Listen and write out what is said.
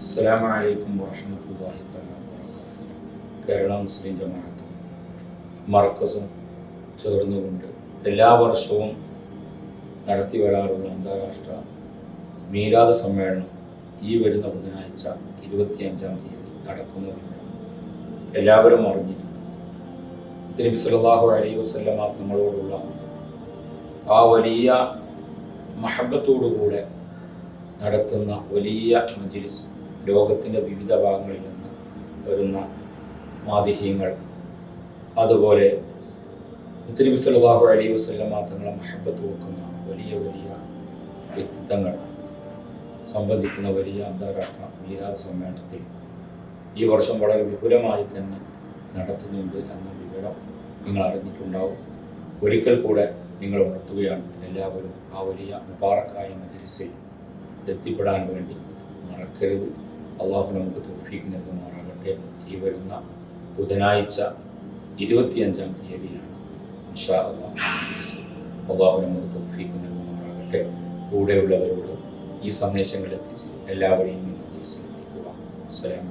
തആല വബറകാതുഹു. കേരള മുസ്ലിം ജമാഅത്തും മർക്കസും ചേർന്നുകൊണ്ട് എല്ലാ വർഷവും നടത്തി വരാറുള്ള അന്താരാഷ്ട്ര മീരാത സമ്മേളനം ഈ വരുന്ന ബുധനാഴ്ച ഇരുപത്തിയഞ്ചാം തീയതി നടക്കുന്നു എല്ലാവരും അറിഞ്ഞിരിക്കും തിരുബി സല്ലല്ലാഹു അലൈഹി വസല്ലമ നമ്മളോടുള്ള ആ വലിയ മഹബത്തോടുകൂടെ നടത്തുന്ന വലിയ മജ്ലിസ് ലോകത്തിന്റെ വിവിധ ഭാഗങ്ങളിൽ നിന്ന് വരുന്ന മാതിഹ്യങ്ങൾ അതുപോലെ മുത്തലിബി വിസലുവാഹു അലി വസല്ലമ തങ്ങളെ മഹബത്ത് വെക്കുന്ന വലിയ വലിയ വ്യക്തിത്വങ്ങൾ സംബന്ധിക്കുന്ന വലിയ അന്താരാഷ്ട്ര മീരാ സമ്മേളനത്തിൽ ഈ വർഷം വളരെ വിപുലമായി തന്നെ നടത്തുന്നുണ്ട് എന്ന വിവരം നിങ്ങൾ അറിഞ്ഞിട്ടുണ്ടാവും. ഒരിക്കൽ കൂടെ നിങ്ങൾ ഉണർത്തുകയാണ് എല്ലാവരും ആ വലിയ മുബാറക്കായ മജ്ലിസിൽ എത്തിപ്പെടാൻ വേണ്ടി മറക്കരുത്. അള്ളാഹു നമുക്ക് തോഫീക്ക് നൽകുമാറാകട്ടെ. ഈ വരുന്ന ബുധനാഴ്ച ഇരുപത്തിയഞ്ചാം തീയതിയാണ് ഇൻഷാ അള്ളാഹ് നമുക്ക് തോഫീക്ക് നൽകുമാറാകട്ടെ. കൂടെയുള്ളവരോട് ഈ സന്ദേശങ്ങൾ എത്തിച്ച് എല്ലാവരെയും എത്തിക്കുക വറഹ്മത്തുള്ളാഹി